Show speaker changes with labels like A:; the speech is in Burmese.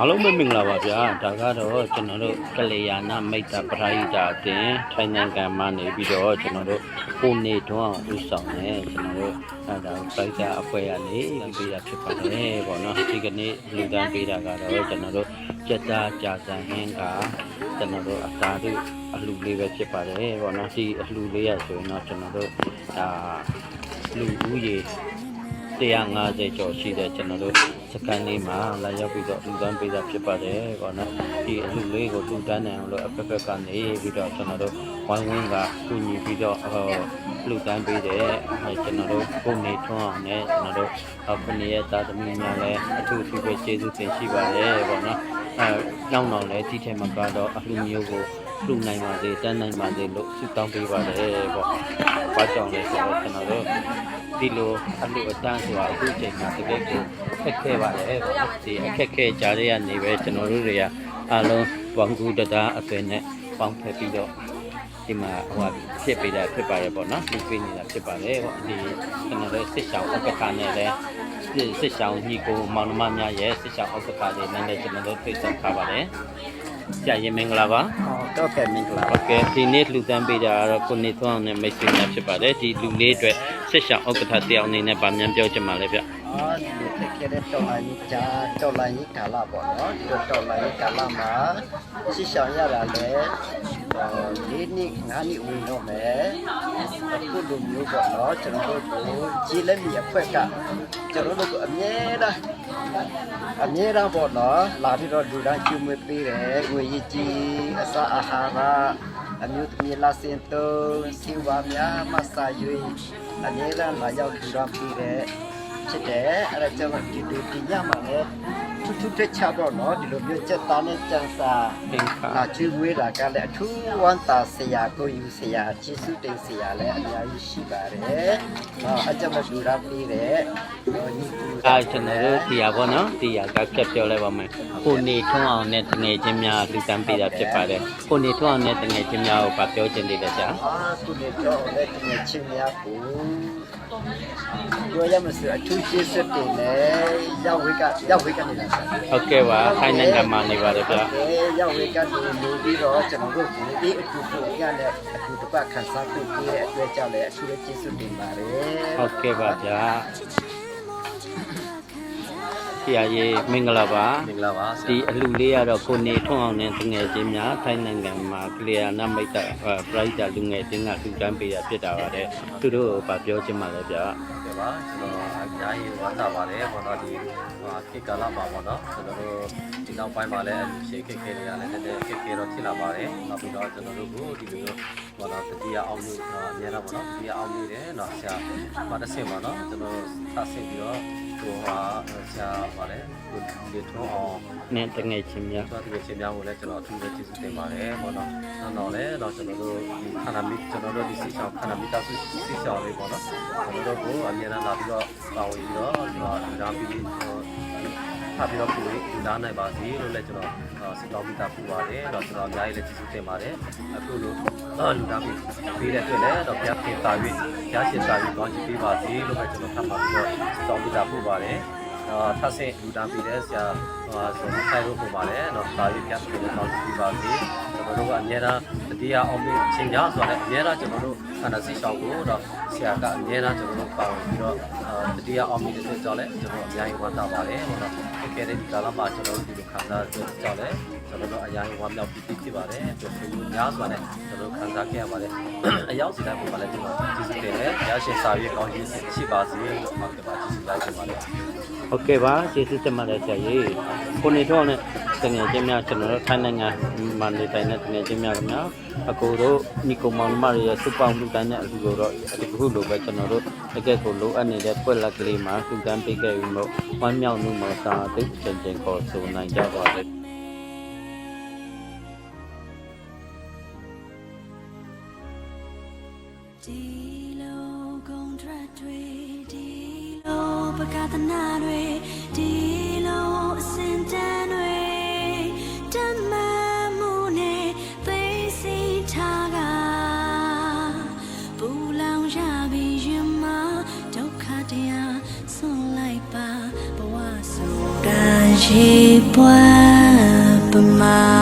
A: အားလုံးပဲမင်္ဂလာပါဗျာဒါကတော့ကျွန်တော်တို့ကလျာဏမိတ်တာပရိဒါအတင်ထိုင်းနိုင်ငံမှာနေပြီးတော့ကျွန်တော်တို့ကိုနေတွန်းဦးဆောင်နေကျွန်တော်တို့အဲဒါပရိဒါအဖွဲ့ကနေပေးတာဖြစ်ပါတယ်ပေါ့နော်ဒီကနေ့လူတန်းပေးတာကတော့ကျွန်တော်တို့ကြက်သားကြာစံဟင်းကကျွန်တော်တို့အသာတို့အလှလေးပဲဖြစ်ပါတယ်ပေါ့နော်ဒီအလှလေးရဆိုရင်တော့ကျွန်တော်တို့ဒါလူဦးရေ 150ကျော်ရှိတဲ့ကျွန်တော်တို့စကန်လေးမှာလာရောက်ပြီးတော့လူတန်းပေးတာဖြစ်ပါတယ်ပေါ့နော်ဒီအလူလေးကိုလူတန်းနိုင်အောင်လို့အဖက်ဖက်ကနေပြီးတော့ကျွန်တော်တို့ဝိုင်းဝန်းကကူညီပြီးတော့ဟောလူတန်းပေးတယ်အဲကျွန်တော်တို့ကိုနေထွန်းအောင်နဲ့ကျွန်တော်တို့အခုနေရသားသမီးများလည်းအထူးအထူးပဲကျေးဇူးတင်ရှိပါတယ်ပေါ့နော်အဲနောက်တော့လည်းဒီထဲမှာကတော့အလူမျိုးကိုလူနိုင်ပါစေတန်းနိုင်ပါစေလို့ဆုတောင်းပေးပါတယ်ပေါ့။ဘာကြောင့်လဲဆိုတော့ကျွန်တော်တို့ ဒီလိုအလူအတန်းဆိုတာအခုချိန်မှာတကယ်ကိုအခက်ခဲပါတယ်။ဒီအခက်ခဲကြားရနေပဲကျွန်တော်တို့တွေကအားလုံးဝမ်ကူတတာအသွင်နဲ့ပေါင်းဖက်ပြီးတော့ဒီမှာဟိုဖြစ်ပေးတာဖြစ်ပါတယ်ပေါ့နော်။ဒီပေးနေတာဖြစ်ပါတယ်ပေါ့။ဒီကျွန်တော်တို့စစ်ဆောင်ဥက္ကဋ္ဌနဲ့လည်းစစ်စစ်ဆောင်ညီကိုမောင်နှမများရဲ့စစ်ဆောင်ဥက္ကဋ္ဌတွေနဲ့လည်းကျွန်တော်တို့ဖိတ်ဆက်ထားပါတယ်။ ကြာရင်မင်္ဂလာပါ။
B: ဟောတော့ကဲမင်္ဂလာ
A: โอ
B: ပါ
A: เคဒီနေ့လူတန်းပေးတာကတော့ကိုနေသွန်းအောင်နဲ့မိတ်ဆွေများဖြစ်ပါတယ်ဒီလူလေးအတွက်စစ်ဆောင်ဥက္ကဋ္ဌတယောက်အနေနဲ့ဗာမြန်ပြောချင်ပါလေဗျ
B: အာဒီတကယ်တော့လိုက်ကြီးကြာတော့လိုက်ကြီးကာလာပေါ့နော်ဒီတော့လိုက်ကြီးကာလာမှာရှစ်ဆောင်ရတာလေလေးနှစ်ငါးနှစ်ဝင်တော့မယ်အခုလိုမျိုးပေါ့နော်ကျွန်တော်တို့ကိုကြည်လက်မီအခွက်ကကျွန်တော်တို့ကအမြဲတမ်း အမြဲတမ်းပေါ့နော်လာပြီးတော့လူတိုင်းကျွေးမွေးပေးတယ်ငွေရည်ကြီးအစာအာဟာရအမျိုးသမီးလာစင်တုံးစီဝါများမဆာ၍အမြဲတမ်းလာရောက်လူတိုင်းပေးတယ်ဖြစ်တယ်အဲ့ဒါကြောင့်ဒီလိုဒီညမှာလည်း ထူးထူးတက်ချတော့နော်ဒီလိုမျိုးချက်သားနဲ့ကြံစာ
A: သင်္ခါ
B: လာချွေးဝေးတာကလည်းအထူးဝမ်းသာစရာကိုယူစရာကျေးဇူးတင်စရာလည်းအများကြီးရှိပါတယ်။ဟောအကြမ်းမလူရပြီးတဲ့ဟောညီကူ
A: ကကျွန်တော်တို့ဒီရပါနော်ဒီရကဖြတ်ပြောလိုက်ပါမယ်။ကိုနေထွန်းအောင်နဲ့တငယ်ချင်းများလူတန်းပေးတာဖြစ်ပါတယ်။ကိုနေထွန်းအောင်နဲ့တငယ်ချင်းများကိုပြောချင်သေးတယ်ဆရာ။
B: အာကိုနေထွန်းအောင်နဲ့တငယ်ချင်းများကို ပြောရမစအထူးကျေးဇူးတင်တယ်ရောက်ဝေးကရောက်ဝေးကနေလာတယ်
A: ဟုတ်ကဲ့ပါခိုင်းနိုင်ငံမှာနေပါတယ်ဗျာ
B: ရောက်ဝေကနေနေပြီးတော့ကျွန်တော်တို့ဒီဒီအတူတူရတဲ့အတူတပတ်ခန်းစားပြုပြီးတဲ့အတွက်ကြောင့်လည်းအထူးကျေးဇူးတင်ပါတယ်
A: ဟုတ်ကဲ့ပါဗျာဆ ရာကြီးမင်္ဂလာပါ
C: မင်္ဂလာပါဆ
A: ဒီ
C: ရာ
A: အလှလေးကတော့ကိုနေထွန်းအောင်နဲ့တငယ်ချင်းများထိုင်းနိုင်ငံမှာကလျာဏမိတ်တာပရိဒါလူငယ်ချင်းကလူတန်းပေးတာဖြစ်တာပါတယ်သူတို့ကိုဗာပြောချင်ပါလေဗျာ
C: ဟုတ်ကဲ့ပါကျွန်တော်အများကြီးဝမ်းသာပါတယ်ဘောနော်ဒီဟာခေတ်ကာလမှာပေါ့နော်ကျွန်တော်တို့ဒီနောက်ပိုင်းမှာလည်းရှေ့ခေတ်ခေတ်တွေကလည်းနည်းနည်းခေတ်ခေတ်တော့ဖြစ်လာပါတယ်နောက်ပြီးတော့ကျွန်တော်တို့ကိုဒီလိုမျိုးဘောနော်တတိယအောင်လို့အများတော့ပေါ့နော်တတိယအောင်လို့တယ်နော်ဆရာမတစ်ဆင့်ပါနော်ကျွန်တော်ဆက်ဆင့်ပြီးတော့ ဟိုဟာဆရာပါလေကိုဒီထုံးအောင်
A: နဲ့တငယ်ချင်းများ
C: ကျွန်တော်ဒီချင်းများကိုလည်းကျွန်တော်အထူးပဲကျေးဇူးတင်ပါတယ်ပေါ့နော်။နောက်တော့လည်းတော့ကျွန်တော်တို့ဒီခန္ဓာမီကျွန်တော်တို့ဒီစီဆောင်ခန္ဓာမီတာစုစီဆောင်လေးပေါ့နော်။ကျွန်တော်တို့ကိုအမြဲတမ်းလာပြီးတော့ပါဝင်ပြီးတော့ဒီမှာဒီနာပြီး ဖတ်ပြီးတော့ကိုယ်ဒီနာနိုင်ပါစေလို့လည်းကျွန်တော်စတောင်းမိတာပူပါတယ်။တော့ကျွန်တော်အများကြီးလည်းကျေးဇူးတင်ပါတယ်။အခုလိုတော့လူနာပြီးပြီးတဲ့အတွက်လည်းတော့ဘုရားခင်တာ၍ဘုရားရှင်တာ၍ကောင်းချီးပေးပါစေလို့ပဲကျွန်တော်ထပ်ပါပြီးတော့စတောင်းမိတာပူပါတယ်။ အာထပ်ဆင့်လူတန်းပြီးတဲ့ဆရာဟာဆိုခိုင်လို့ပုံပါလေเนาะဒါကြီးပြတ်ပြီးတော့တောင်းပြီးပါပြီကျွန်တော်တို့ကအများအားတတိယအောင်ပြီးချင်းကြဆိုတော့အများအားကျွန်တော်တို့ခန္ဓာစိတ်ဆောင်ကိုတော့ဆရာကအများအားကျွန်တော်တို့ပါဝင်ပြီးတော့အာတတိယအောင်ပြီးတဲ့အတွက်ကြောင့်လည်းကျွန်တော်အများကြီးဝမ်းသာပါတယ်ဟောတော့တကယ်တဲ့ဒီကာလမှာကျွန်တော်တို့ဒီလိုခံစားတဲ့ကြောင့်လည်းကျွန်တော်တို့အများကြီးဝမ်းမြောက်ပြီးဖြစ်ပါတယ်ကျွန်တော်တို့ညားစွာနဲ့ကျွန်တော်တို့ခံစားခဲ့ရပါတယ်အရောက်စီတိုင်းပုံပါလေကျွန်တော်ကျေးဇူးတင်တယ်ရရှိစာရေးကောင်းကြီးရှိပါစေလို့ဟုတ်ကဲ့ပါကျေးဇူးလိုက်ပါပါတယ်
A: ဟုတ်ကဲ့ပါကျေးဇူးတင်ပါတယ်ဆရာကြီးကိုနေထွန်းနဲ့တငယ်ချင်းများကျွန်တော်တို့ထိုင်းနိုင်ငံမှာနေတိုင်းနဲ့တငယ်ချင်းများခင်ဗျာအကိုတို့ညီကောင်မောင်နှမတွေရဲ့စုပေါင်းလူတိုင်းနဲ့အလူတို့တော့ဒီခုလိုပဲကျွန်တော်တို့တကယ်ကိုလိုအပ်နေတဲ့ပွက်လက်ကလေးမှာလူတန်းပေးခဲ့ပြီးတော့ဝမ်းမြောက်မှုမှာစာသိချင်းချင်းကိုဆိုနိုင်ကြပါလေ
D: ဒီလိုဂုံထရက်တွေဒီလို ပကသနာတွေဒီလိုအစင်တန်းတွေတမမှုနဲ့သိစီထားကပူလောင်ရပြီးရင်မဒုက္ခတရားဆွန်လိုက်ပါဘဝဆိုတာချေပွားပမာ